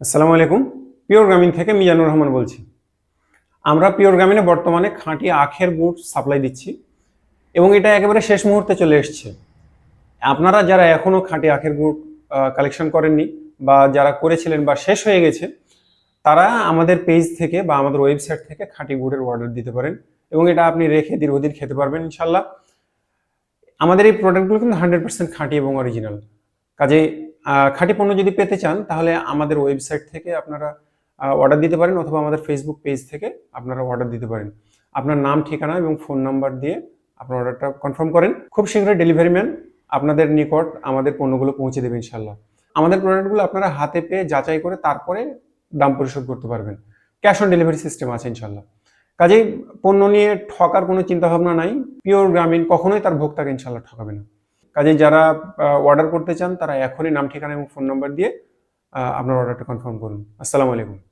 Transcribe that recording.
আসসালামু আলাইকুম। পিওর গ্রামীণ থেকে মিজানুর রহমান বলছি। আমরা পিওর গ্রামীণে বর্তমানে খাঁটি আখের গুড় সাপ্লাই দিচ্ছি এবং এটা একেবারে শেষ মুহূর্তে চলে এসছে। আপনারা যারা এখনও খাঁটি আখের গুড় কালেকশন করেননি বা যারা করেছিলেন বা শেষ হয়ে গেছে, তারা আমাদের পেজ থেকে বা আমাদের ওয়েবসাইট থেকে খাঁটি গুড়ের অর্ডার দিতে পারেন এবং এটা আপনি রেখে দীর্ঘদিন খেতে পারবেন ইনশাল্লাহ আমাদের এই প্রোডাক্টগুলো কিন্তু হান্ড্রেড পার্সেন্ট খাঁটি এবং অরিজিনাল কাজে খাঁটি পণ্য যদি পেতে চান, তাহলে আমাদের ওয়েবসাইট থেকে আপনারা অর্ডার দিতে পারেন অথবা আমাদের ফেসবুক পেজ থেকে আপনারা অর্ডার দিতে পারেন। আপনার নাম, ঠিকানা এবং ফোন নাম্বার দিয়ে আপনার অর্ডারটা কনফার্ম করেন। খুব শীঘ্রই ডেলিভারি ম্যান আপনাদের নিকট আমাদের পণ্যগুলো পৌঁছে দেবে ইনশাল্লাহ আমাদের প্রোডাক্টগুলো আপনারা হাতে পেয়ে যাচাই করে তারপরে দাম পরিশোধ করতে পারবেন। ক্যাশ অন ডেলিভারি সিস্টেম আছে ইনশাল্লাহ কাজেই পণ্য নিয়ে ঠকার কোনো চিন্তাভাবনা নাই। পিওর গ্রামীণ, কখনোই তার ভোক্তাকে ইনশাল্লাহ ঠকাবে না। কাজে যারা অর্ডার করতে চান তারা এখনই নাম, ঠিকানা এবং ফোন নম্বর দিয়ে আপনার অর্ডারটা কনফার্ম করুন। আসসালামু আলাইকুম।